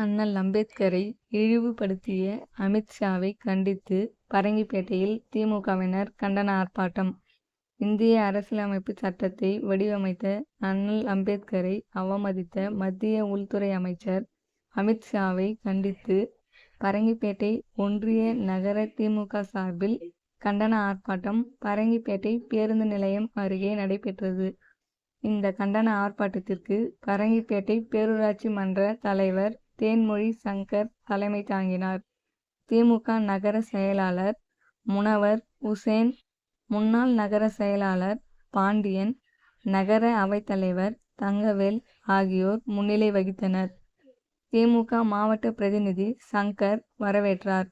அண்ணல் அம்பேத்கரை இழிவுபடுத்திய அமித்ஷாவை கண்டித்து பரங்கிப்பேட்டையில் திமுகவினர் கண்டன ஆர்ப்பாட்டம் இந்திய அரசியலமைப்பு சட்டத்தை வடிவமைத்த அண்ணல் அம்பேத்கரை அவமதித்த மத்திய உள்துறை அமைச்சர் அமித்ஷாவை கண்டித்து பரங்கிப்பேட்டை ஒன்றிய நகர திமுக சார்பில் கண்டன ஆர்ப்பாட்டம் பரங்கிப்பேட்டை பேருந்து நிலையம் அருகே நடைபெற்றது. இந்த கண்டன ஆர்ப்பாட்டத்திற்கு பரங்கிப்பேட்டை பேரூராட்சி மன்ற தலைவர் தேன்மொழி சங்கர் தலைமை தாங்கினார். திமுக நகர செயலாளர் முனவர் உசேன், முன்னாள் நகர செயலாளர் பாண்டியன், நகர அவைத்தலைவர் தங்கவேல் ஆகியோர் முன்னிலை வகித்தனர். திமுக மாவட்ட பிரதிநிதி சங்கர் வரவேற்றார்.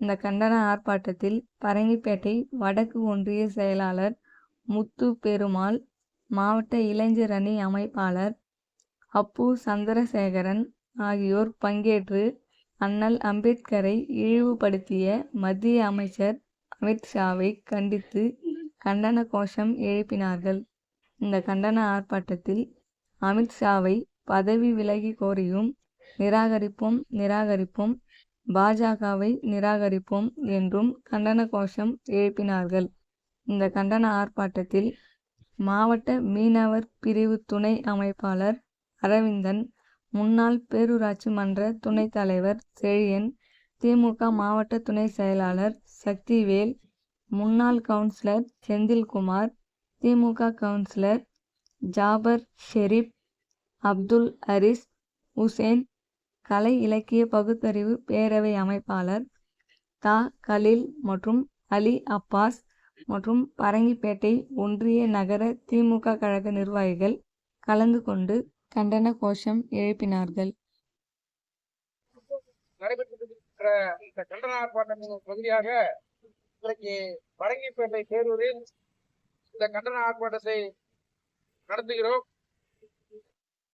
இந்த கண்டன ஆர்ப்பாட்டத்தில் பரங்கிப்பேட்டை வடக்கு ஒன்றிய செயலாளர் முத்து பெருமாள் மாவட்ட இளைஞர் அணி அமைப்பாளர் அப்பு சந்திரசேகரன் ஆகியோர் பங்கேற்று அண்ணல் அம்பேத்கரை இழிவுபடுத்திய மத்திய அமைச்சர் அமித்ஷாவை கண்டித்து கண்டன கோஷம் எழுப்பினார்கள். இந்த கண்டன ஆர்ப்பாட்டத்தில் அமித்ஷாவை பதவி விலகி கோரியும் நிராகரிப்போம் நிராகரிப்போம் பாஜகவை நிராகரிப்போம் என்றும் கண்டன கோஷம் எழுப்பினார்கள். இந்த கண்டன ஆர்ப்பாட்டத்தில் மாவட்ட மீனவர் பிரிவு துணை அமைப்பாளர் அரவிந்தன், முன்னாள் பேரூராட்சி மன்ற துணைத் தலைவர் செழியன், திமுக மாவட்ட துணை செயலாளர் சக்திவேல், முன்னாள் கவுன்சிலர் செந்தில்குமார், திமுக கவுன்சிலர் ஜாபர் ஷெரீப், அப்துல் அரிஸ், உசேன், கலை இலக்கிய பகுத்தறிவு பேரவை அமைப்பாளர் தா. கலீல் மற்றும் அலி அப்பாஸ் மற்றும் பரங்கிப்பேட்டை ஒன்றிய நகர திமுக கழக நிர்வாகிகள் கலந்து கொண்டு கண்டன கோஷம் எழுப்பினார்கள். நடைபெற்றிருக்கின்ற இந்த கண்டன ஆர்ப்பாட்டத்தின் பகுதியாக இன்றைக்கு வடங்கிப்பேட்டை பேரூரில் இந்த கண்டன ஆர்ப்பாட்டத்தை நடத்துகிறோம்